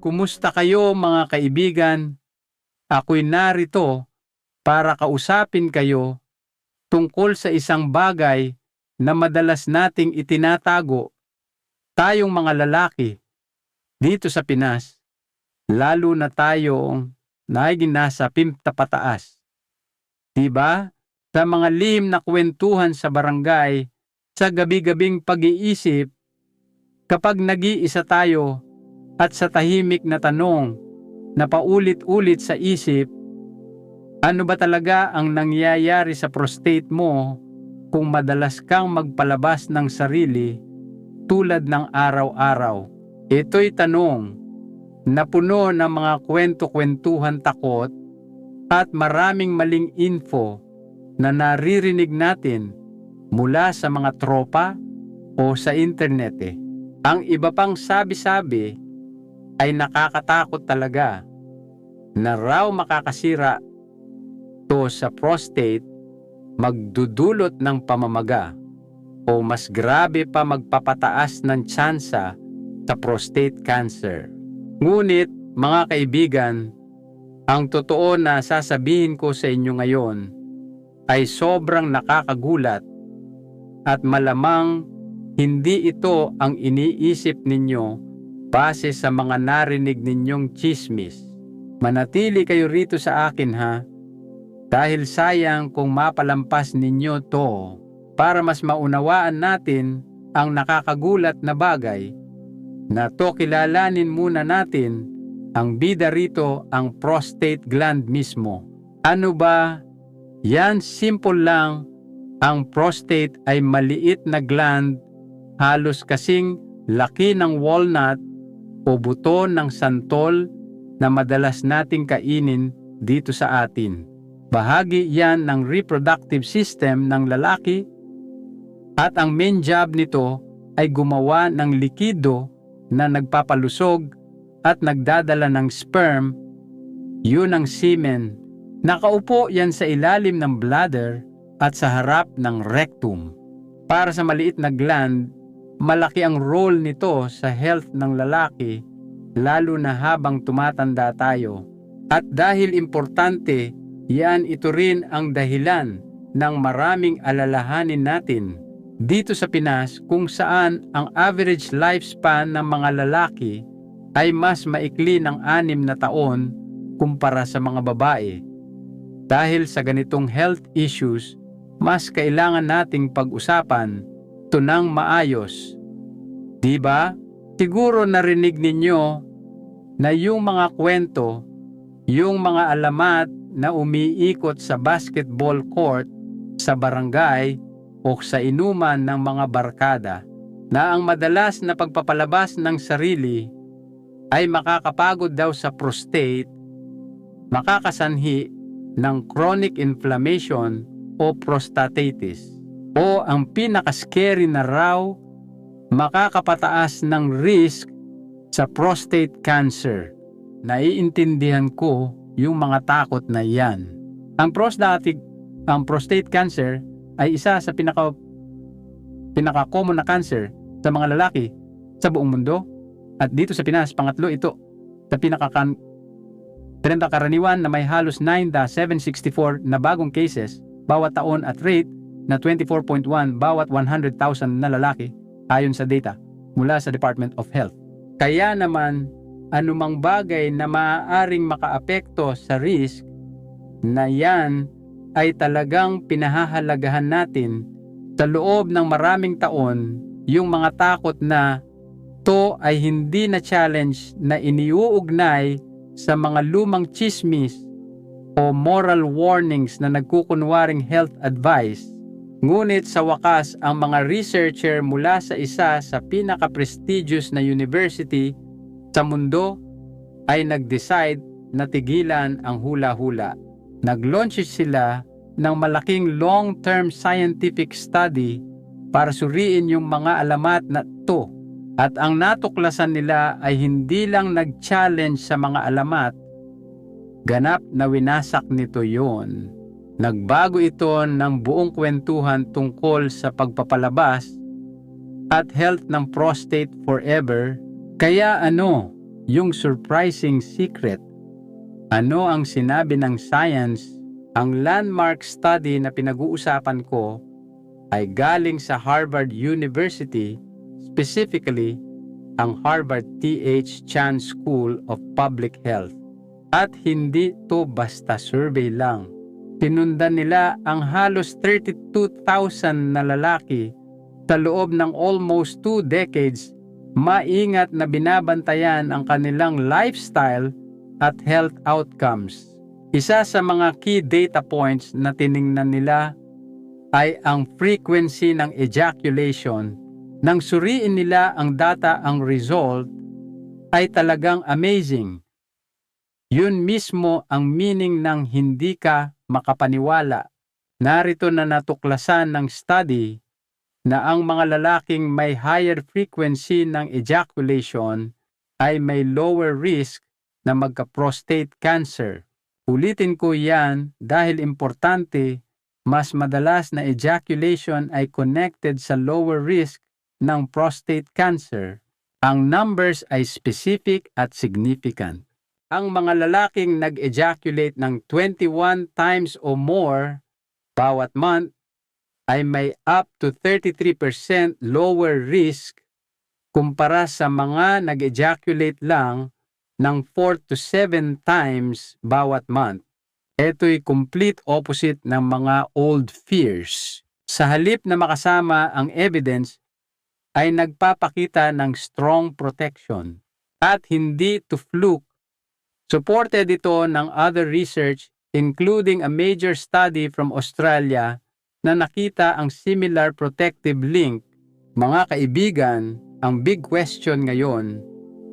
kumusta kayo mga kaibigan? Ako'y narito para kausapin kayo tungkol sa isang bagay na madalas nating itinatago tayong mga lalaki dito sa Pinas, lalo na tayong naging nasa pimta pataas. Diba? Sa mga lihim na kwentuhan sa barangay, sa gabi-gabing pag-iisip, kapag nag-iisa tayo at sa tahimik na tanong na paulit-ulit sa isip, ano ba talaga ang nangyayari sa prostate mo kung madalas kang magpalabas ng sarili tulad ng araw-araw? Ito'y tanong na puno ng mga kwento-kwentuhan takot at maraming maling info na naririnig natin mula sa mga tropa o sa internet eh. Ang iba pang sabi-sabi ay nakakatakot talaga na raw makakasira to sa prostate magdudulot ng pamamaga o mas grabe pa magpapataas ng tsansa sa prostate cancer. Ngunit mga kaibigan, ang totoo na sasabihin ko sa inyo ngayon ay sobrang nakakagulat at malamang hindi ito ang iniisip ninyo base sa mga narinig ninyong chismis. Manatili kayo rito sa akin ha, dahil sayang kung mapalampas ninyo to para mas maunawaan natin ang nakakagulat na bagay na to kilalanin muna natin ang bida rito ang prostate gland mismo. Ano ba? Yan simple lang. Ang prostate ay maliit na gland halos kasing laki ng walnut o buto ng santol na madalas nating kainin dito sa atin. Bahagi yan ng reproductive system ng lalaki at ang main job nito ay gumawa ng likido na nagpapalusog at nagdadala ng sperm, yun ang semen. Nakaupo yan sa ilalim ng bladder at sa harap ng rectum. Para sa maliit na gland, malaki ang role nito sa health ng lalaki lalo na habang tumatanda tayo. At dahil importante, yan ito rin ang dahilan ng maraming alalahanin natin dito sa Pinas kung saan ang average lifespan ng mga lalaki ay mas maikli ng anim na taon kumpara sa mga babae. Dahil sa ganitong health issues, mas kailangan nating pag-usapan ito ng maayos. Di ba? Siguro narinig ninyo na yung mga kwento, yung mga alamat na umiikot sa basketball court sa barangay o sa inuman ng mga barkada na ang madalas na pagpapalabas ng sarili ay makakapagod daw sa prostate, makakasanhi ng chronic inflammation o prostatitis o ang pinaka-scary na raw makakapataas ng risk sa prostate cancer. Naiintindihan ko yung mga takot na yan. Ang prostatic, ang prostate cancer ay isa sa pinaka pinaka-common na cancer sa mga lalaki sa buong mundo. At dito sa Pinas, pangatlo ito sa pinaka Trenda karaniwan na may halos 9,764 na bagong cases bawat taon at rate na 24.1 bawat 100,000 na lalaki ayon sa data mula sa Department of Health. Kaya naman, anumang bagay na maaaring makaapekto sa risk na yan ay talagang pinahahalagahan natin sa loob ng maraming taon yung mga takot na to ay hindi na challenge na iniuugnay sa mga lumang chismis o moral warnings na nagkukunwaring health advice Ngunit sa wakas, ang mga researcher mula sa isa sa pinaka-prestigious na university sa mundo ay nag-decide na tigilan ang hula-hula. Nag-launch sila ng malaking long-term scientific study para suriin yung mga alamat na to. At ang natuklasan nila ay hindi lang nag-challenge sa mga alamat, ganap na winasak nito yon Nagbago ito ng buong kwentuhan tungkol sa pagpapalabas at health ng prostate forever. Kaya ano, yung surprising secret. Ano ang sinabi ng science? Ang landmark study na pinag-uusapan ko ay galing sa Harvard University, specifically ang Harvard T.H. Chan School of Public Health. At hindi to basta survey lang. Tinundan nila ang halos 32,000 na lalaki sa loob ng almost two decades maingat na binabantayan ang kanilang lifestyle at health outcomes. Isa sa mga key data points na tiningnan nila ay ang frequency ng ejaculation. Nang suriin nila ang data ang result ay talagang amazing. Yun mismo ang meaning ng hindi ka makapaniwala. Narito na natuklasan ng study na ang mga lalaking may higher frequency ng ejaculation ay may lower risk na magka-prostate cancer. Ulitin ko yan dahil importante, mas madalas na ejaculation ay connected sa lower risk ng prostate cancer. Ang numbers ay specific at significant. Ang mga lalaking nag-ejaculate ng 21 times o more bawat month ay may up to 33% lower risk kumpara sa mga nag-ejaculate lang ng 4 to 7 times bawat month. Ito'y complete opposite ng mga old fears. Sa halip na makasama ang evidence, ay nagpapakita ng strong protection at hindi to fluke. Supported ito ng other research including a major study from Australia na nakita ang similar protective link. Mga kaibigan, ang big question ngayon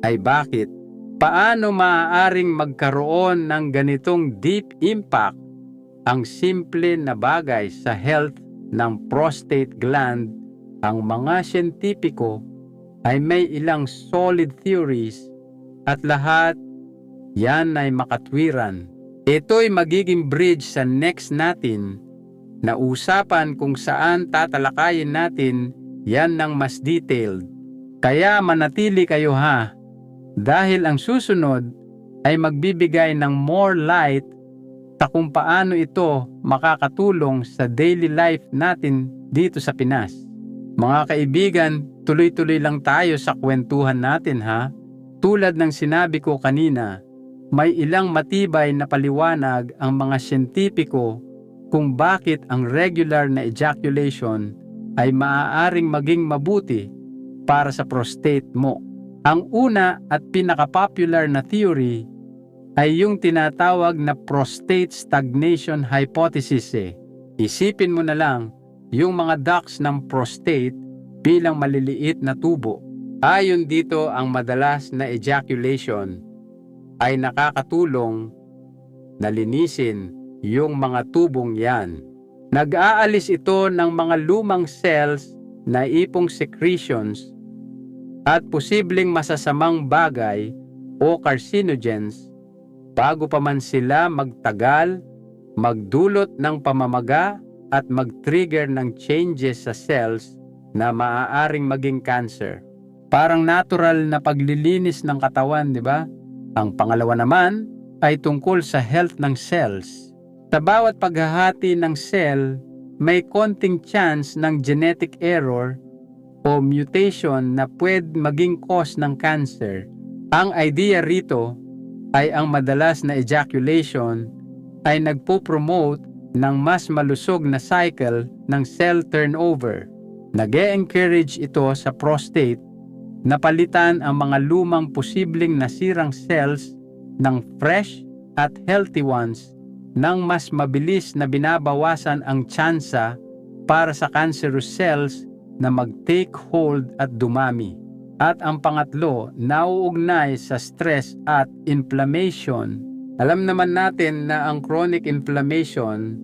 ay bakit Paano maaaring magkaroon ng ganitong deep impact ang simple na bagay sa health ng prostate gland? Ang mga siyentipiko ay may ilang solid theories at lahat yan ay makatwiran. Ito'y magiging bridge sa next natin na usapan kung saan tatalakayin natin yan ng mas detailed. Kaya manatili kayo ha dahil ang susunod ay magbibigay ng more light sa kung paano ito makakatulong sa daily life natin dito sa Pinas. Mga kaibigan, tuloy-tuloy lang tayo sa kwentuhan natin ha. Tulad ng sinabi ko kanina, may ilang matibay na paliwanag ang mga siyentipiko kung bakit ang regular na ejaculation ay maaaring maging mabuti para sa prostate mo. Ang una at pinaka-popular na theory ay yung tinatawag na prostate stagnation hypothesis eh. Isipin mo na lang yung mga ducts ng prostate bilang maliliit na tubo. Ayon dito ang madalas na ejaculation ay nakakatulong na linisin yung mga tubong yan. Nag-aalis ito ng mga lumang cells na ipong secretions at posibleng masasamang bagay o carcinogens bago pa man sila magtagal, magdulot ng pamamaga at mag-trigger ng changes sa cells na maaaring maging cancer. Parang natural na paglilinis ng katawan, di ba? Ang pangalawa naman ay tungkol sa health ng cells. Sa bawat paghahati ng cell, may konting chance ng genetic error o mutation na pwede maging cause ng cancer. Ang idea rito ay ang madalas na ejaculation ay nagpo-promote ng mas malusog na cycle ng cell turnover. nag encourage ito sa prostate na palitan ang mga lumang posibleng nasirang cells ng fresh at healthy ones nang mas mabilis na binabawasan ang tsansa para sa cancerous cells na mag-take hold at dumami. At ang pangatlo, nauugnay sa stress at inflammation. Alam naman natin na ang chronic inflammation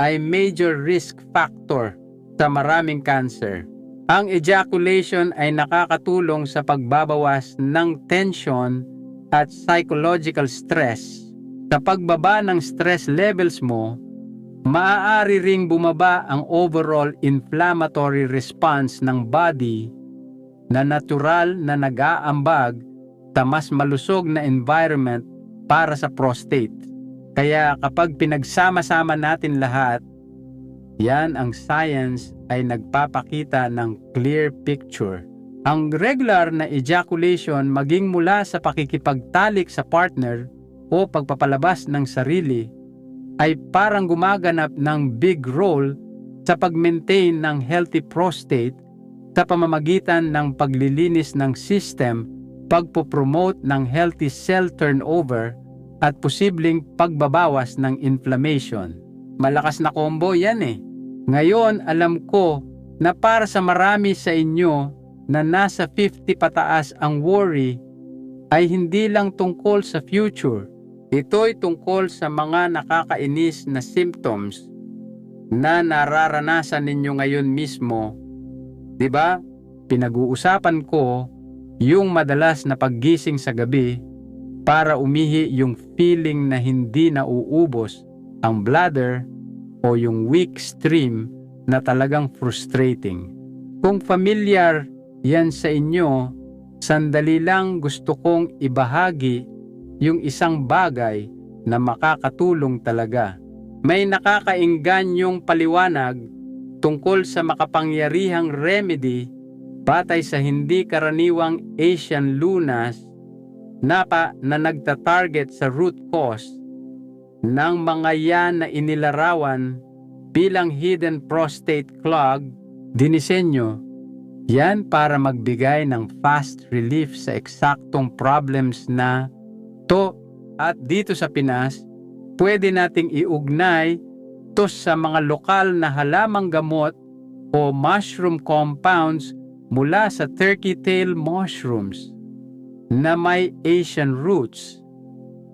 ay major risk factor sa maraming cancer. Ang ejaculation ay nakakatulong sa pagbabawas ng tension at psychological stress. Sa pagbaba ng stress levels mo, maaari ring bumaba ang overall inflammatory response ng body na natural na nag-aambag sa mas malusog na environment para sa prostate. Kaya kapag pinagsama-sama natin lahat, yan ang science ay nagpapakita ng clear picture. Ang regular na ejaculation maging mula sa pakikipagtalik sa partner o pagpapalabas ng sarili ay parang gumaganap ng big role sa pag-maintain ng healthy prostate sa pamamagitan ng paglilinis ng system, pagpopromote ng healthy cell turnover at posibleng pagbabawas ng inflammation. Malakas na combo yan eh. Ngayon alam ko na para sa marami sa inyo na nasa 50 pataas ang worry ay hindi lang tungkol sa future. Ito'y tungkol sa mga nakakainis na symptoms na nararanasan ninyo ngayon mismo. 'Di ba? Pinag-uusapan ko yung madalas na paggising sa gabi para umihi yung feeling na hindi nauubos ang bladder o yung weak stream na talagang frustrating. Kung familiar yan sa inyo, sandali lang gusto kong ibahagi yung isang bagay na makakatulong talaga. May nakakaingganyong paliwanag tungkol sa makapangyarihang remedy batay sa hindi karaniwang Asian lunas na pa na nagta-target sa root cause ng mga yan na inilarawan bilang hidden prostate clog dinisenyo yan para magbigay ng fast relief sa eksaktong problems na to. At dito sa Pinas pwede nating iugnay to sa mga lokal na halamang gamot o mushroom compounds mula sa turkey tail mushrooms na may Asian roots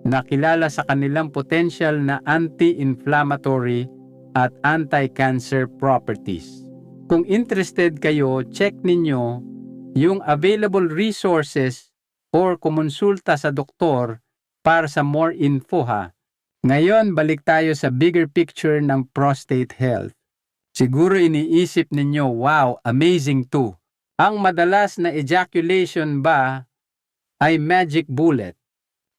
na kilala sa kanilang potential na anti-inflammatory at anti-cancer properties. Kung interested kayo, check ninyo yung available resources or kumonsulta sa doktor para sa more info ha. Ngayon, balik tayo sa bigger picture ng prostate health. Siguro iniisip ninyo, wow, amazing too. Ang madalas na ejaculation ba ay magic bullet?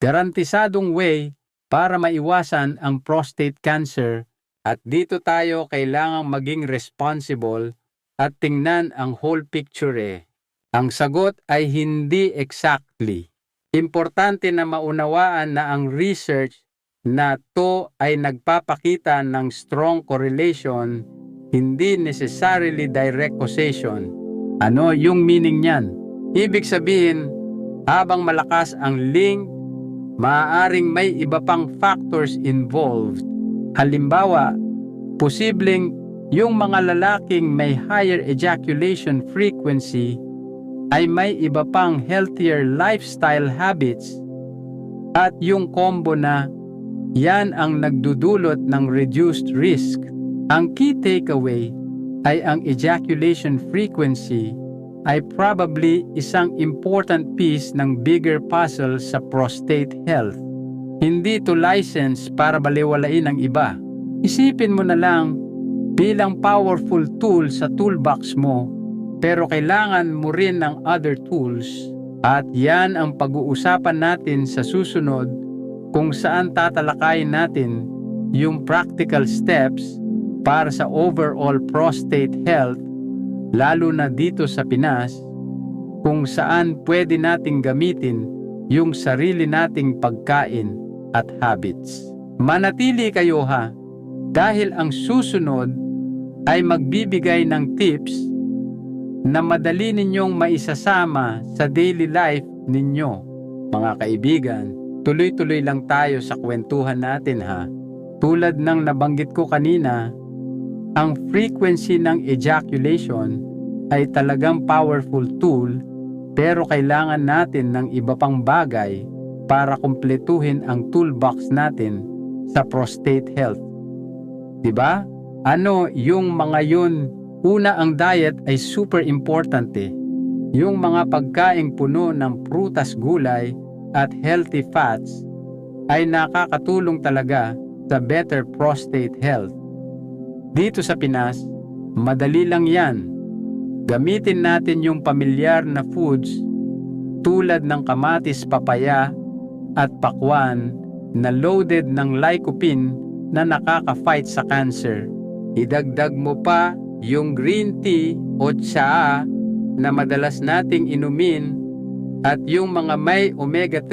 Garantisadong way para maiwasan ang prostate cancer at dito tayo kailangang maging responsible at tingnan ang whole picture eh. Ang sagot ay hindi exactly. Importante na maunawaan na ang research na to ay nagpapakita ng strong correlation, hindi necessarily direct causation. Ano yung meaning niyan? Ibig sabihin, habang malakas ang link, maaaring may iba pang factors involved. Halimbawa, posibleng yung mga lalaking may higher ejaculation frequency ay may iba pang healthier lifestyle habits at yung combo na yan ang nagdudulot ng reduced risk. Ang key takeaway ay ang ejaculation frequency ay probably isang important piece ng bigger puzzle sa prostate health. Hindi to license para baliwalain ang iba. Isipin mo na lang bilang powerful tool sa toolbox mo pero kailangan mo rin ng other tools at yan ang pag-uusapan natin sa susunod kung saan tatalakayin natin yung practical steps para sa overall prostate health lalo na dito sa Pinas kung saan pwede nating gamitin yung sarili nating pagkain at habits. Manatili kayo ha dahil ang susunod ay magbibigay ng tips na madali ninyong maisasama sa daily life ninyo, mga kaibigan tuloy-tuloy lang tayo sa kwentuhan natin ha. Tulad ng nabanggit ko kanina, ang frequency ng ejaculation ay talagang powerful tool pero kailangan natin ng iba pang bagay para kumpletuhin ang toolbox natin sa prostate health. 'Di ba? Ano yung mga yun? Una ang diet ay super importante. Yung mga pagkaing puno ng prutas gulay at healthy fats ay nakakatulong talaga sa better prostate health. Dito sa Pinas, madali lang yan. Gamitin natin yung pamilyar na foods tulad ng kamatis papaya at pakwan na loaded ng lycopene na nakaka-fight sa cancer. Idagdag mo pa yung green tea o tsaa na madalas nating inumin at yung mga may omega-3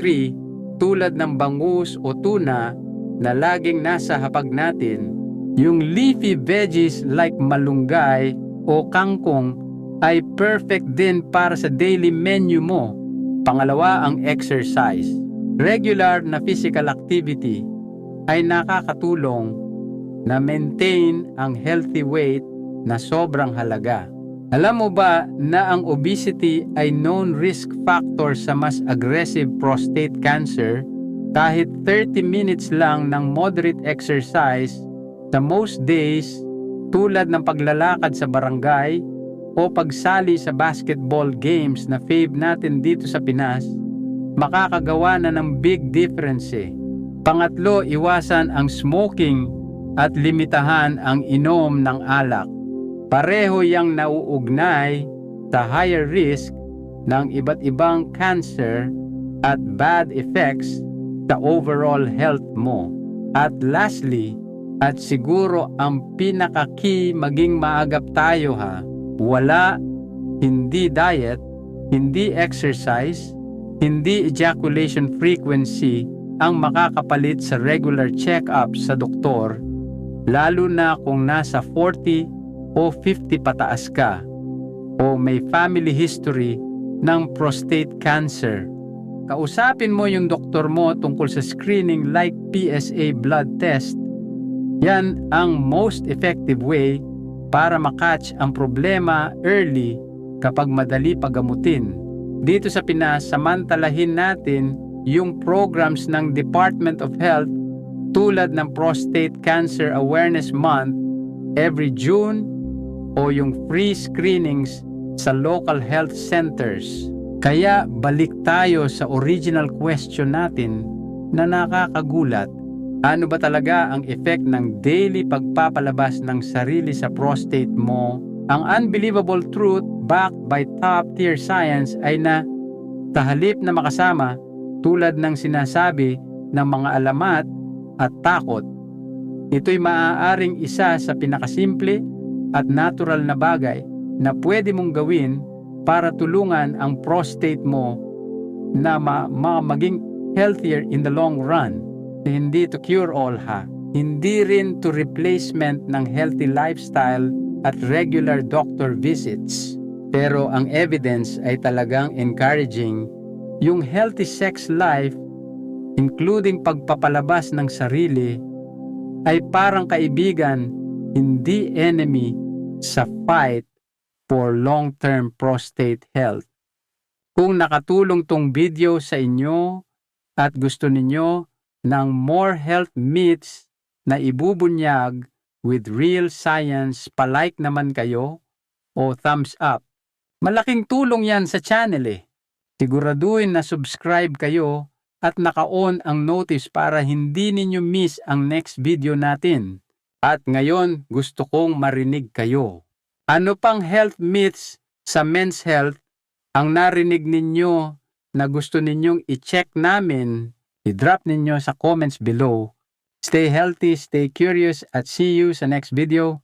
tulad ng bangus o tuna na laging nasa hapag natin. Yung leafy veggies like malunggay o kangkong ay perfect din para sa daily menu mo. Pangalawa ang exercise. Regular na physical activity ay nakakatulong na maintain ang healthy weight na sobrang halaga. Alam mo ba na ang obesity ay known risk factor sa mas aggressive prostate cancer kahit 30 minutes lang ng moderate exercise sa most days tulad ng paglalakad sa barangay o pagsali sa basketball games na fave natin dito sa Pinas, makakagawa na ng big difference eh. Pangatlo, iwasan ang smoking at limitahan ang inom ng alak. Pareho yang nauugnay sa higher risk ng iba't ibang cancer at bad effects sa overall health mo. At lastly, at siguro ang pinaka-key maging maagap tayo ha, wala, hindi diet, hindi exercise, hindi ejaculation frequency ang makakapalit sa regular check-up sa doktor, lalo na kung nasa 40 o 50 pataas ka o may family history ng prostate cancer. Kausapin mo yung doktor mo tungkol sa screening like PSA blood test. Yan ang most effective way para makatch ang problema early kapag madali pagamutin. Dito sa Pinas, samantalahin natin yung programs ng Department of Health tulad ng Prostate Cancer Awareness Month every June o yung free screenings sa local health centers. Kaya balik tayo sa original question natin na nakakagulat. Ano ba talaga ang effect ng daily pagpapalabas ng sarili sa prostate mo? Ang unbelievable truth backed by top-tier science ay na sa na makasama tulad ng sinasabi ng mga alamat at takot, ito'y maaaring isa sa pinakasimple at natural na bagay na pwede mong gawin para tulungan ang prostate mo na ma- ma- maging healthier in the long run. Hindi to cure all ha. Hindi rin to replacement ng healthy lifestyle at regular doctor visits. Pero ang evidence ay talagang encouraging yung healthy sex life including pagpapalabas ng sarili ay parang kaibigan, hindi enemy sa fight for long-term prostate health. Kung nakatulong tong video sa inyo at gusto ninyo ng more health myths na ibubunyag with real science, palike naman kayo o thumbs up. Malaking tulong yan sa channel eh. Siguraduhin na subscribe kayo at naka-on ang notice para hindi ninyo miss ang next video natin. At ngayon, gusto kong marinig kayo. Ano pang health myths sa men's health ang narinig ninyo na gusto ninyong i-check namin? I-drop ninyo sa comments below. Stay healthy, stay curious, at see you sa next video.